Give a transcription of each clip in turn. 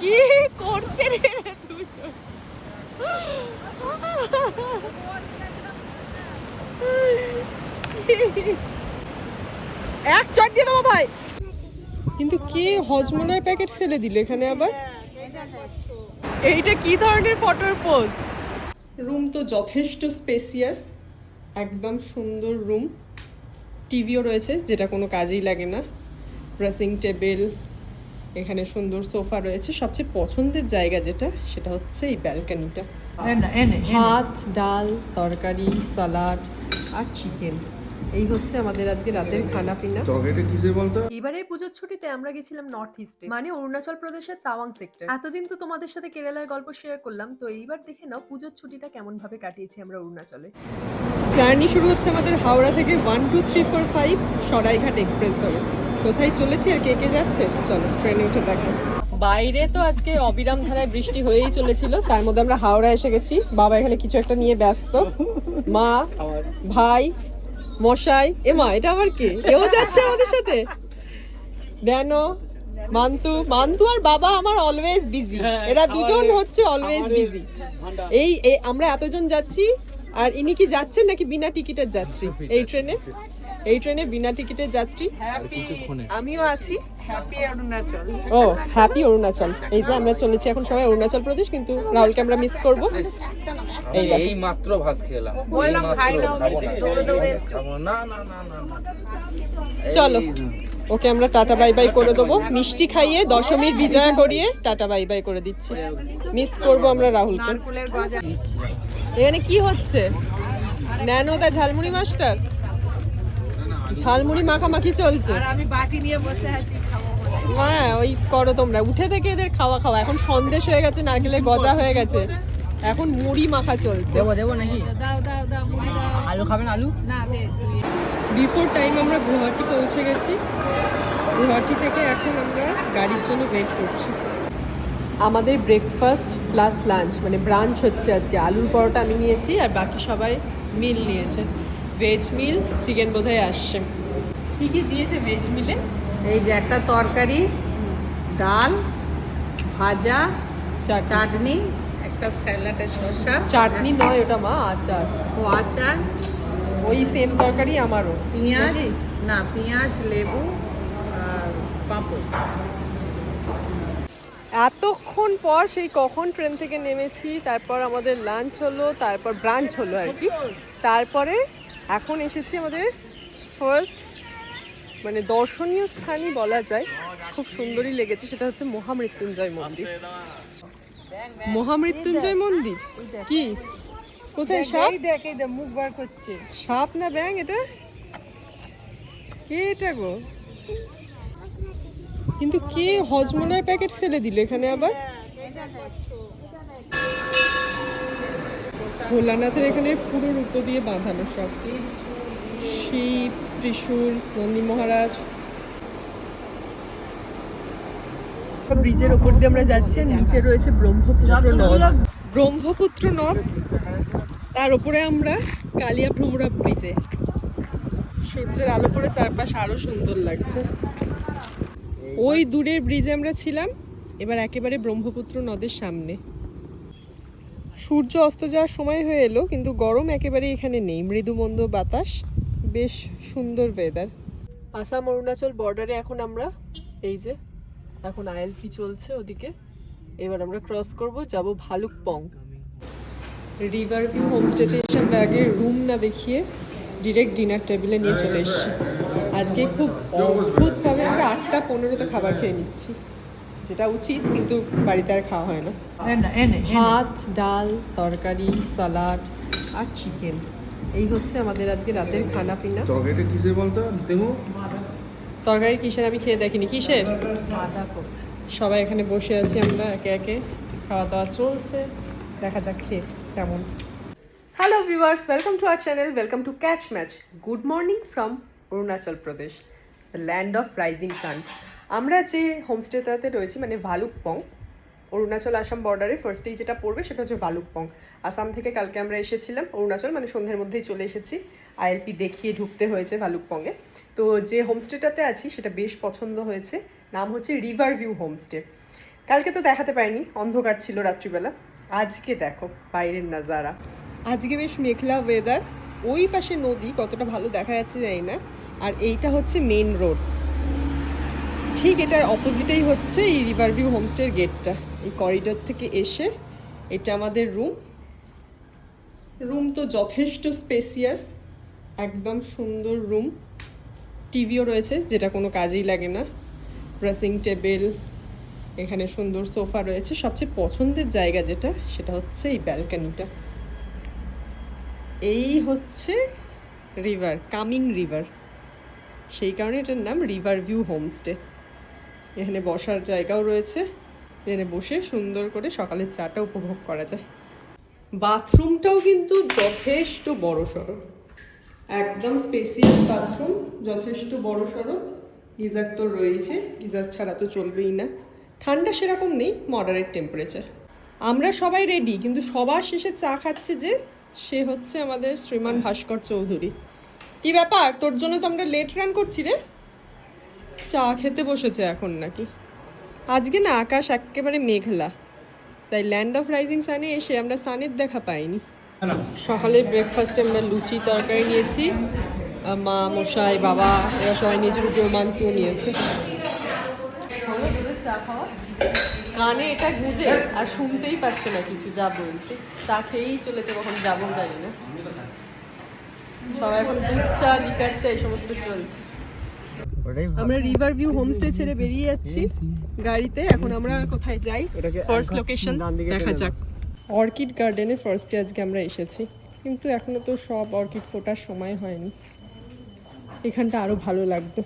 কি করছে রে দুজন? এক চট দিয়ে দেবো ভাই। কিন্তু কে হজমোলার প্যাকেট ফেলে দিল এখানে আবার? এইটা কি ধরনের ফটোর পোজ? রুম তো যথেষ্ট স্পেসিয়াস একদম সুন্দর রুম। টিভিও রয়েছে, যেটা কোনো কাজেই লাগে না। ড্রেসিং টেবিল এখানে সুন্দর সোফা রয়েছে। সবচেয়ে পছন্দের জায়গা যেটা সেটা হচ্ছে এই ব্যালকানিটা। ভাত ডাল তরকারি সালাড আর চিকেন। এই হচ্ছে আমাদের আজকে রাতের খানা পিনা এবারের পুজোর ছুটিতে আমরা গেছিলাম নর্থ ইস্টে মানে অরুণাচল প্রদেশের তাওয়াং সেক্টর এতদিন তো তোমাদের সাথে কেরালার গল্প শেয়ার করলাম তো এইবার দেখে নাও পুজোর ছুটিটা কেমন ভাবে কাটিয়েছি আমরা অরুণাচলে। জার্নি শুরু হচ্ছে আমাদের হাওড়া থেকে one two three four five Saraighat express ধরে কোথায় চলেছি আর কে কে যাচ্ছে? চলো ট্রেনে উঠে দেখো। বাইরে তো আজকে অবিরাম ধারায় বৃষ্টি হয়েই চলেছিল, তার মধ্যে আমরা হাওড়া এসে গেছি। বাবা এখানে কিছু একটা নিয়ে ব্যস্ত। মা, ভাই, মশাই, এ মা, এটা আবার কে? এও যাচ্ছে আমাদের সাথে? দেন মান্তু মান্তু আর বাবা আমার অলওয়েজ বিজি এরা দুজন হচ্ছে অলওয়েজ বিজি এই- আমরা এতজন যাচ্ছি, আর ইনি কি যাচ্ছেন নাকি বিনা টিকিটের যাত্রী? এই ট্রেনে এই ট্রেনে বিনা টিকিটের যাত্রী। আমিও আছি। ও হ্যাপি অরুণাচল এই যে আমরা চলেছি এখন সবাই অরুণাচল প্রদেশ কিন্তু রাহুলকে আমরা মিস করব। এই এই মাত্র ভাত খেলাম। বললাম খাই না। না না না না না। চলো। ওকে আমরা টাটা বাই বাই করে দেবো। মিষ্টি খাইয়ে দশমীর বিজয়া করিয়ে টাটা বাই বাই করে দিচ্ছি। মিস করব আমরা রাহুলকে। এখানে কি হচ্ছে? ন্যানোদা ঝালমুড়ি মাস্টার? ঝালমুড়ি মাখামাখি চলছে। আমি বাটি নিয়ে বসে আছি হ্যাঁ ওই করো তোমরা। উঠে থেকে এদের খাওয়া খাওয়া। এখন সন্দেশ হয়ে গেছে নারকেলের গজা হয়ে গেছে। এখন মুড়ি মাখা চলছে। দেবো দেবো নাকি? দাও দাও দাও মুড়ি দাও। আলু খাবেন আলু? না দে বিফোর টাইম আমরা গুয়াহাটি পৌঁছে গেছি। গুয়াহাটি থেকে এখন আমরা গাড়ির জন্য ওয়েট করছি। আমাদের ব্রেকফাস্ট প্লাস লাঞ্চ মানে ব্রাঞ্চ হচ্ছে আজকে। আলুর পরোটা আমি নিয়েছি আর বাকি সবাই মিল নিয়েছে। ভেজ মিল চিকেন বোধহয় আসছে। কী কী দিয়েছে ভেজ মিলে এই যে একটা তরকারি ডাল ভাজা চাটনি। চাটনি একটা স্যালাডে শসা। চাটনি নয় ওটা মা আচার। ও আচার। ওই সেম তরকারি আমারও। পেঁয়াজ? না পেঁয়াজ লেবু আর পাঁপড়। এতক্ষণ পর সেই কখন ট্রেন থেকে নেমেছি তারপর আমাদের লাঞ্চ হলো তারপর ব্রাঞ্চ হলো আর কি। তারপরে এখন এসেছি আমাদের ফার্স্ট মানে দর্শনীয় স্থানই বলা যায়। খুব সুন্দরই লেগেছে সেটা হচ্ছে মহামৃত্যুঞ্জয় মন্দির। মহামৃত্যুঞ্জয় মন্দির? কি? কোথায় সাপ? দেখ এই দেখ মুখ বার করছে। সাপ না ব্যাং এটা? কে এটা গো? কিন্তু কে হজমোলার প্যাকেট ফেলে দিল এখানে আবার? ভোলানাথের এখানে পুরো রূপো দিয়ে বাঁধানো সব। শিব ত্রিশূল নন্দী মহারাজ। ব্রিজের ওপর দিয়ে আমরা যাচ্ছি নিচে রয়েছে ব্রহ্মপুত্র নদ। ব্রহ্মপুত্র নদ তার উপরে আমরা কালিয়া ভ্রমরা ব্রিজে। সূর্যের আলো পড়ে চারপাশ আরও সুন্দর লাগছে। ওই দূরের ব্রিজে আমরা ছিলাম এবার একেবারে ব্রহ্মপুত্র নদের সামনে। সূর্য অস্ত যাওয়ার সময় হয়ে এলো, কিন্তু গরম একেবারে এখানে নেই। মৃদুমন্দ বাতাস, বেশ সুন্দর ওয়েদার আসাম, অরুণাচল বর্ডারে এখন আমরা, এই যে, এখন আইএলপি চলছে ওদিকে। এবার আমরা ক্রস করব, যাব ভালুকপং। রিভার ভিউ হোমস্টেতে এসে আমরা আগে রুম না দেখিয়ে ডিরেক্ট ডিনার টেবিলে নিয়ে চলে এসেছি। আজকে খুব অদ্ভুতভাবে আমরা আটটা পনেরোতে খাবার খেয়ে নিচ্ছি। যেটা উচিত কিন্তু বাড়িতে আর খাওয়া হয় না। ভাত ডাল তরকারি সালাড আর চিকেন। এই হচ্ছে আমাদের আজকে রাতের খানা পিনা তরকারিটা কিসের বলতো তরকারি কিসের আমি খেয়ে দেখিনি কিসের? সবাই এখানে বসে আছি আমরা একে একে। খাওয়া দাওয়া চলছে দেখা যাক খেয়ে কেমন। Hello viewers welcome to our channel welcome to catch match good morning from Arunachal Pradesh the land of rising sun আমরা যে হোমস্টেটাতে রয়েছি মানে ভালুকপং, অরুণাচল আসাম বর্ডারে ফার্স্টেই যেটা পড়বে সেটা হচ্ছে ভালুকপং। আসাম থেকে কালকে আমরা এসেছিলাম অরুণাচল মানে সন্ধ্যের মধ্যেই চলে এসেছি। আইএলপি দেখিয়ে ঢুকতে হয়েছে ভালুকপংয়ে। তো যে হোমস্টেটাতে আছি, সেটা বেশ পছন্দ হয়েছে। নাম হচ্ছে রিভার ভিউ হোমস্টে কালকে তো দেখাতে পারিনি, অন্ধকার ছিল রাত্রিবেলা। আজকে দেখো, বাইরের নাজারা। আজকে বেশ মেঘলা ওয়েদার ওই পাশে নদী কতটা ভালো দেখা যাচ্ছে জানি না। আর এইটা হচ্ছে মেন রোড ঠিক এটার অপোজিটেই হচ্ছে এই রিভার ভিউ হোমস্টের গেটটা এই করিডোর থেকে এসে এটা আমাদের রুম রুম তো যথেষ্ট স্পেসিয়াস একদম সুন্দর রুম টিভিও রয়েছে, যেটা কোনো কাজেই লাগে না। ড্রেসিং টেবিল এখানে সুন্দর সোফা রয়েছে। সবচেয়ে পছন্দের জায়গা যেটা, সেটা হচ্ছে এই ব্যালকানিটা এই হচ্ছে রিভার কামিং রিভার সেই কারণে এটার নাম রিভার ভিউ হোমস্টে এখানে বসার জায়গাও রয়েছে। এখানে বসে সুন্দর করে সকালের চাটা উপভোগ করা যায়। বাথরুমটাও কিন্তু যথেষ্ট বড় সড়ো। একদম স্পেসিয়াস বাথরুম, যথেষ্ট বড় সড়ো। গিজার তো রয়েছে, গিজার ছাড়া তো চলবেই না। ঠান্ডা সেরকম নেই মডারেট টেম্পারেচার আমরা সবাই রেডি কিন্তু সবার শেষে চা খাচ্ছে যে সে হচ্ছে আমাদের শ্রীমান ভাস্কর চৌধুরী। কি ব্যাপার? তোর জন্য তো আমরা লেট রান করছি রে। চা খেতে বসেছে এখন নাকি? আজকে না আকাশ একেবারে মেঘলা। তাই ল্যান্ড অফ রাইজিং সানে এসে আমরা সানের দেখা পাইনি। সকালে ব্রেকফাস্টে আমরা লুচি তরকারি নিয়েছি। মা, মশাই, বাবা, এরা সবাই নিজের রুটি মান্তিও নিয়েছে। কানে এটা গুঁজে আর শুনতেই পাচ্ছে না কিছু, যা বলছে। চা খেয়েই চলেছে, কখন যাব জানি না। সবাই এখন দুধ চা লিকার চা, এই সমস্ত চলছে। আমরা রিভার ভিউ হোমস্টে ছেড়ে বেরিয়ে যাচ্ছি গাড়িতে এখন আমরা কোথায় যাই? ফার্স্ট লোকেশন দেখা যাক। অর্কিড গার্ডেনে ফার্স্টে আজকে আমরা এসেছি কিন্তু এখনও তো সব অর্কিড ফোটার সময় হয়নি। এখানটা আরও ভালো লাগতো।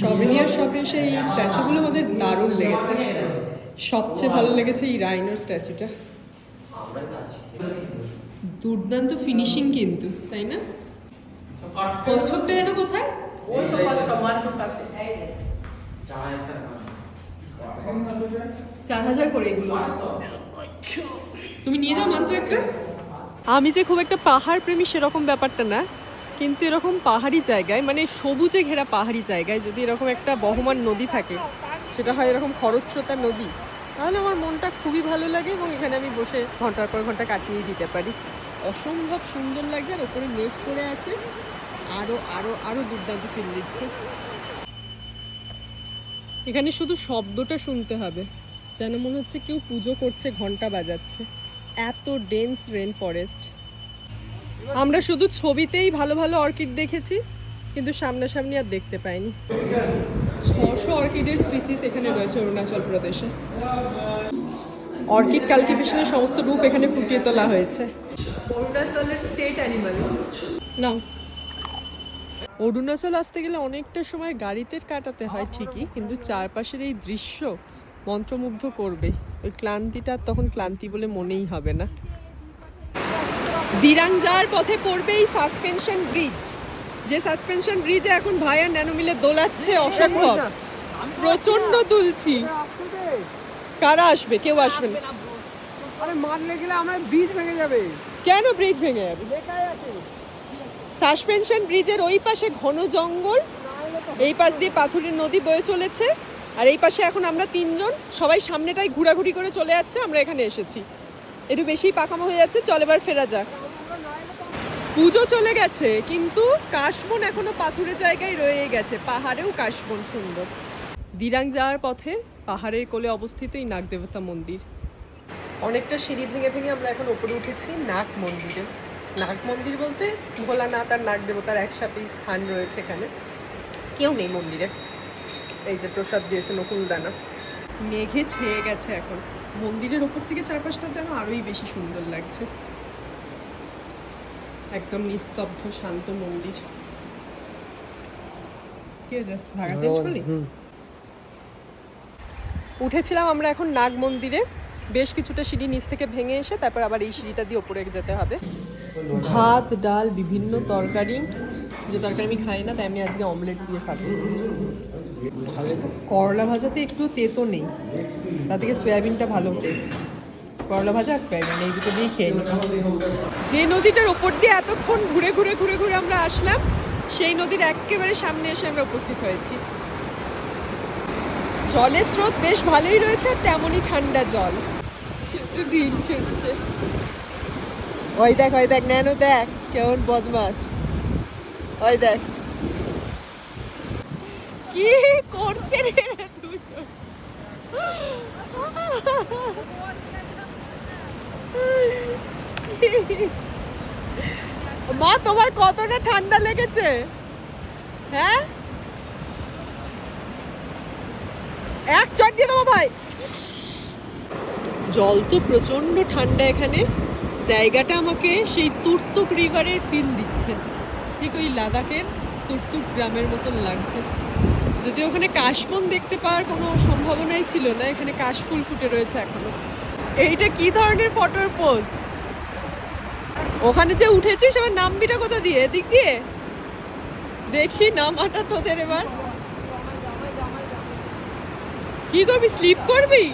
সবেনিয়ার শপে এসে এই স্ট্যাচুগুলো আমাদের দারুণ লেগেছে। সবচেয়ে ভালো লেগেছে এই রাইনোর স্ট্যাচুটা দুর্দান্ত ফিনিশিং কিন্তু তাই না? কচ্ছপটা যেন কোথায়? চার হাজার করে তুমি নিয়ে যাও মানতো একটা। আমি যে খুব একটা পাহাড় প্রেমী সেরকম ব্যাপারটা না, কিন্তু এরকম পাহাড়ি জায়গায় মানে সবুজে ঘেরা পাহাড়ি জায়গায় যদি এরকম একটা বহমান নদী থাকে, সেটা হয় এরকম খরস্রোতা নদী, তাহলে আমার মনটা খুবই ভালো লাগে এবং এখানে আমি বসে ঘণ্টার পর ঘণ্টা কাটিয়ে দিতে পারি। অসম্ভব সুন্দর লাগছে আর ওপরে মেঘ করে আছে। আরও আরও আরও দুর্দান্ত ফিল দিচ্ছে। এখানে শুধু শব্দটা শুনতে হবে যেন মনে হচ্ছে কেউ পুজো করছে ঘণ্টা বাজাচ্ছে। এত ডেন্স রেন ফরেস্ট আমরা শুধু ছবিতেই ভালো ভালো অর্কিড দেখেছি কিন্তু সামনাসামনি আর দেখতে পাইনি। ছশো অর্কিডের স্পিসিস এখানে রয়েছে অরুণাচল প্রদেশে। অর্কিড কাল্টিভেশনের সমস্ত রূপ এখানে ফুটিয়ে তোলা হয়েছে। অরুণাচলের স্টেট অ্যানিমাল না। অরুণাচল আসতে গেলে অনেকটা সময় গাড়িতে কাটাতে হয় ঠিকই কিন্তু চারপাশের এই দৃশ্য মন্ত্রমুগ্ধ করবে। ওই ক্লান্তিটা তখন ক্লান্তি বলে মনেই হবে না। দিরাং যাওয়ার পথে পড়বে এই সাসপেনশন ব্রিজ। যে সাসপেনশন ব্রিজে এখন ভাইয়া ন্যানো মিলে দোলাচ্ছে অসম্ভব। প্রচণ্ড তুলছি কারা আসবে? কেউ আসবে না। আরে মারলে গেলে আমার ব্রিজ ভেঙে যাবে। কেন ব্রিজ ভেঙে যাবে? লেখাই আছে। সাসপেনশন ব্রিজের ওই পাশে ঘন জঙ্গল, এই পাশ দিয়ে পাথুরের নদী বয়ে চলেছে, আর এই পাশে এখন আমরা তিনজন, সবাই সামনেটাই ঘোরাঘুরি করে চলে যাচ্ছে, আমরা এখানে এসেছি। একটু বেশি পাকামো হয়ে যাচ্ছে, চল এবার ফেরা যাক। পুজো চলে গেছে, কিন্তু কাশবন এখনও পাথুরের জায়গায় রয়ে গেছে, পাহাড়েও কাশবন সুন্দর। দিরাং যাওয়ার পথে পাহাড়ের কোলে অবস্থিত এই নাগ দেবতা মন্দির। অনেকটা সিঁড়ি ভেঙে ভেঙে আমরা এখন উপরে উঠেছি নাগ মন্দিরে। নাগ মন্দির বলতে ভোলানাথ আর নাগ দেবতার একসাথেই স্থান রয়েছে এখানে। কেউ নেই মন্দিরে। এই যে প্রসাদ দিয়েছে নকুল দানা। মেঘে ছেয়ে গেছে এখন। মন্দিরের ওপর থেকে চারপাশটা যেন আরোই বেশি সুন্দর লাগছে। একদম নিস্তব্ধ শান্ত মন্দির। উঠেছিলাম আমরা এখন নাগ মন্দিরে। বেশ কিছুটা সিঁড়ি নিচ থেকে ভেঙে এসে তারপর আবার এই সিঁড়িটা দিয়ে ওপরে যেতে হবে। ভাত ডাল বিভিন্ন তরকারি। যে তরকারি আমি খাই না তাই আমি আজকে অমলেট দিয়ে খাব। করলা ভাজাতে একটু তেতো নেই। তা থেকে সয়াবিনটা ভালো টেস্ট করলা ভাজা আর সয়াবিন এই দুটো দিয়ে খেয়ে নিই যে নদীটার ওপর দিয়ে এতক্ষণ ঘুরে ঘুরে ঘুরে ঘুরে আমরা আসলাম সেই নদীর একেবারে সামনে এসে আমরা উপস্থিত হয়েছি। জলের স্রোত বেশ ভালোই রয়েছে তেমনই ঠান্ডা জল। ওই দেখ ওই দেখ নেনো দেখ কেমন বদমাস ওই দেখ। কি করছে রে দুজন? মা তোমার কতটা ঠান্ডা লেগেছে? হ্যাঁ? এক চট দিয়ে দেবো ভাই। জল তো প্রচণ্ড ঠান্ডা এখানে। জায়গাটা আমাকে সেই তুর্তুক রিভারের ফিল দিচ্ছে। ঠিক ওই লাদাখের তুর্তুক গ্রামের মতন লাগছে। যদি ওখানে কাশবন দেখতে পাওয়ার কোনো সম্ভাবনাই ছিল না, এখানে কাশফুল ফুটে রয়েছে এখনও। এইটা কি ধরনের ফটোর পোজ? ওখানে যে উঠেছিস, এবার নামবিটা কোথা দিয়ে? এদিক দিয়ে? দেখি নামাটা তোদের এবার। কি করবি, স্লিপ করবি?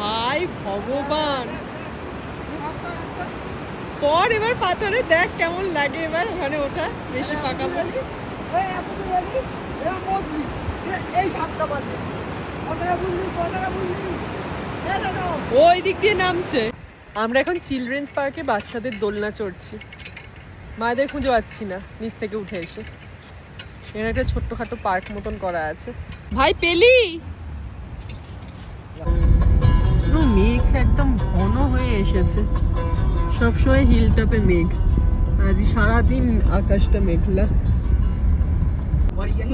হাই ভগবান। পর এবার পাথরে দেখ কেমন লাগে এবার ওখানে ওঠা বেশি পাকা দাদা, ওই দিক দিয়ে নামছে। আমরা এখন চিলড্রেন্স পার্কে বাচ্চাদের দোলনা চড়ছি। মায়েদের খুঁজে পাচ্ছি না নিচ থেকে উঠে এসে। এখানে একটা ছোট্টখাটো পার্ক মতন করা আছে। ভাই পেলি? পুরো মেঘ একদম ঘন হয়ে এসেছে। সবসময় হিল টপে মেঘ। আজ সারাদিন আকাশটা মেঘলা।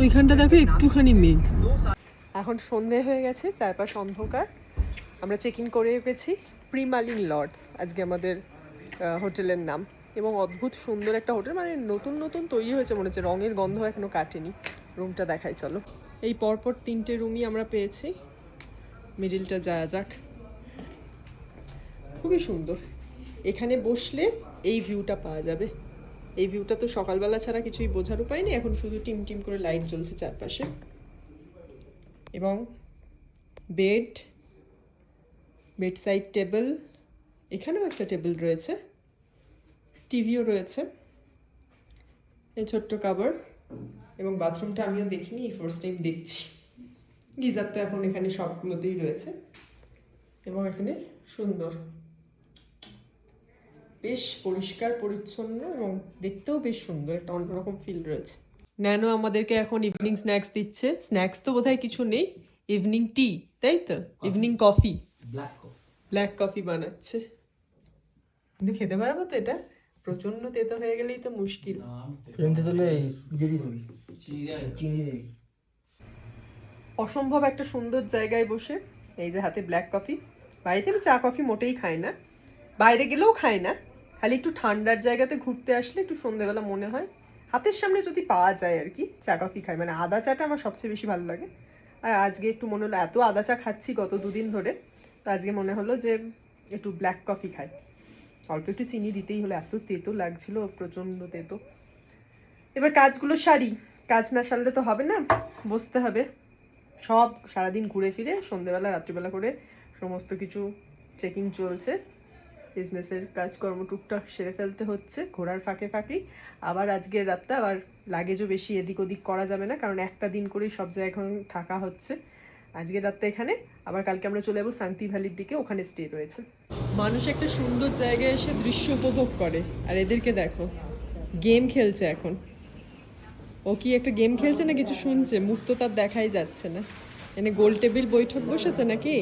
ওইখানটা দেখো একটুখানি মেঘ। এখন সন্ধে হয়ে গেছে, চারপাশ অন্ধকার। আমরা চেক ইন করে গেছি প্রিমালিন লর্ডস আজকে আমাদের হোটেলের নাম। এবং অদ্ভুত সুন্দর একটা হোটেল মানে নতুন নতুন তৈরি হয়েছে, মনে হচ্ছে রঙের গন্ধ এখনও কাটেনি। রুমটা দেখাই, চলো। এই পরপর তিনটে রুমই আমরা পেয়েছি। মিডিলটা যাওয়া যাক। খুবই সুন্দর। এখানে বসলে এই ভিউটা পাওয়া যাবে। এই ভিউটা তো সকালবেলা ছাড়া কিছুই বোঝার উপায় নেই। এখন শুধু টিম টিম করে লাইট জ্বলছে চারপাশে। এবং বেড বেড সাইড টেবিল এখানেও একটা টেবিল রয়েছে। টিভিও রয়েছে। এই ছোট্ট কাবার এবং বাথরুমটা আমিও দেখিনি, এই ফার্স্ট টাইম দেখছি। গিজার তো এখন এখানে সবগুলোতেই রয়েছে। এবং এখানে সুন্দর। বেশ পরিষ্কার পরিচ্ছন্ন এবং দেখতেও বেশ সুন্দর। একটা অন্যরকম ফিল রয়েছে। ন্যানো আমাদেরকে এখন ইভিনিং স্ন্যাক্স দিচ্ছে। স্ন্যাক্স তো বোধহয় কিছু নেই। ইভিনিং টি তাই তো? ইভিনিং কফি ব্ল্যাক কফি বানাচ্ছে। কিন্তু খেতে পারব তো এটা? প্রচণ্ড তেতো হয়ে গেলেই তো মুশকিল। ইয়ে অসম্ভব একটা সুন্দর জায়গায় বসে এই যে হাতে ব্ল্যাক কফি বাড়িতে আমি চা কফি মোটেই খাই না। বাইরে গেলেও খাই না। খালি একটু ঠান্ডার জায়গাতে ঘুরতে আসলে একটু সন্ধেবেলা মনে হয়। হাতের সামনে যদি পাওয়া যায় আর কি, চা, কফি খাই। মানে আদা চাটা আমার সবচেয়ে বেশি ভালো লাগে। আর আজকে একটু মনে হলো, এত আদা চা খাচ্ছি গত দুদিন ধরে, তো আজকে মনে হলো যে একটু ব্ল্যাক কফি খাই। অল্প একটু চিনি দিতেই হলো, এত তেতো লাগছিল, প্রচণ্ড তেতো। এবার কাজগুলো সারি। কাজ না সারলে তো হবে না, বসতে হবে। সব সারাদিন ঘুরে ফিরে, সন্ধেবেলা, রাত্রিবেলা করে সমস্ত কিছু চেকিং চলছে। বিজনেসের কাজকর্ম টুকটাক সেরে ফেলতে হচ্ছে ঘোরার ফাঁকে ফাঁকেই। আবার আজকের রাতটা আবার লাগেজও বেশি এদিক ওদিক করা যাবে না, কারণ একটা দিন করেই সব জায়গায় এখন থাকা হচ্ছে। আজকের রাতটা এখানে, আবার কালকে আমরা চলে যাব শান্তি ভ্যালির দিকে, ওখানে স্টে রয়েছে। মানুষ একটা সুন্দর জায়গায় এসে দৃশ্য উপভোগ করে। আর এদেরকে দেখো গেম খেলছে এখন। ও কি একটা গেম খেলছে না কিছু শুনছে? মুখ তো তার দেখাই যাচ্ছে না। এনে গোল টেবিল বৈঠক বসেছে নাকি?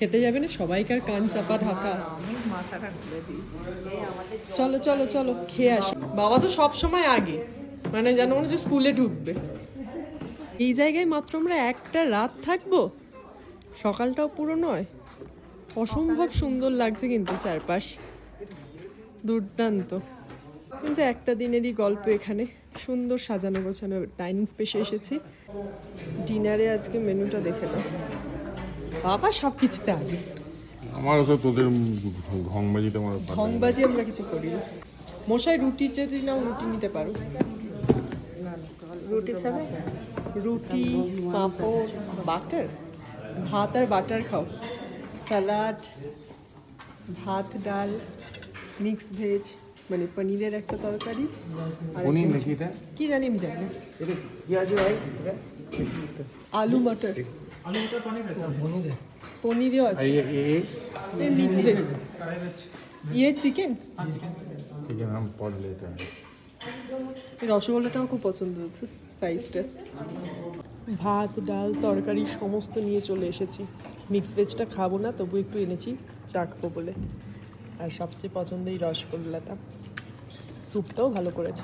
খেতে যাবে না সবাইকার কান চাপা ঢাকা। চলো চলো চলো খেয়ে আসি। বাবা তো সব সময় আগে মানে যেন মনে হচ্ছে স্কুলে ঢুকবে। এই জায়গায় মাত্র আমরা একটা রাত থাকব? সকালটাও পুরো নয়। অসম্ভব সুন্দর লাগছে কিন্তু চারপাশ। দুর্দান্ত। কিন্তু একটা দিনেরই গল্প এখানে। সুন্দর সাজানো গোছানো ডাইনিং স্পেসে এসেছি। ডিনারে আজকে মেনুটা দেখে নাও। বাবা সব কিছুতে আগে। আমার আছে তোদের ঘংবাজিতে আমার। ঢংবাজি আমরা কিছু করি না। মশাই রুটি যদি নাও রুটি নিতে পারো। রুটি খাবে? রুটি পাঁপড় বাটার? ভাত আর বাটার খাও। স্যালাড ভাত ডাল মিক্স ভেজ মানে পনিরের একটা তরকারি। পনির নাকি এটা? কি জানি আমি জানি এটা কি? আছে ভাই আলু মটর। পনিরে পনিরও আছে এই মিক্স ভেজ ইয়ে চিকেন ठीक है हम पढ़ लेते हैं এই রসগোল্লাটাও খুব পছন্দ হচ্ছে সাইজটা ভাত ডাল তরকারি সমস্ত নিয়ে চলে এসেছি মিক্স ভেজটা খাবো না তবু একটু এনেছি চাখবো বলে আর সবচেয়ে পছন্দ এই রসগোল্লাটা স্যুপটাও ভালো করেছে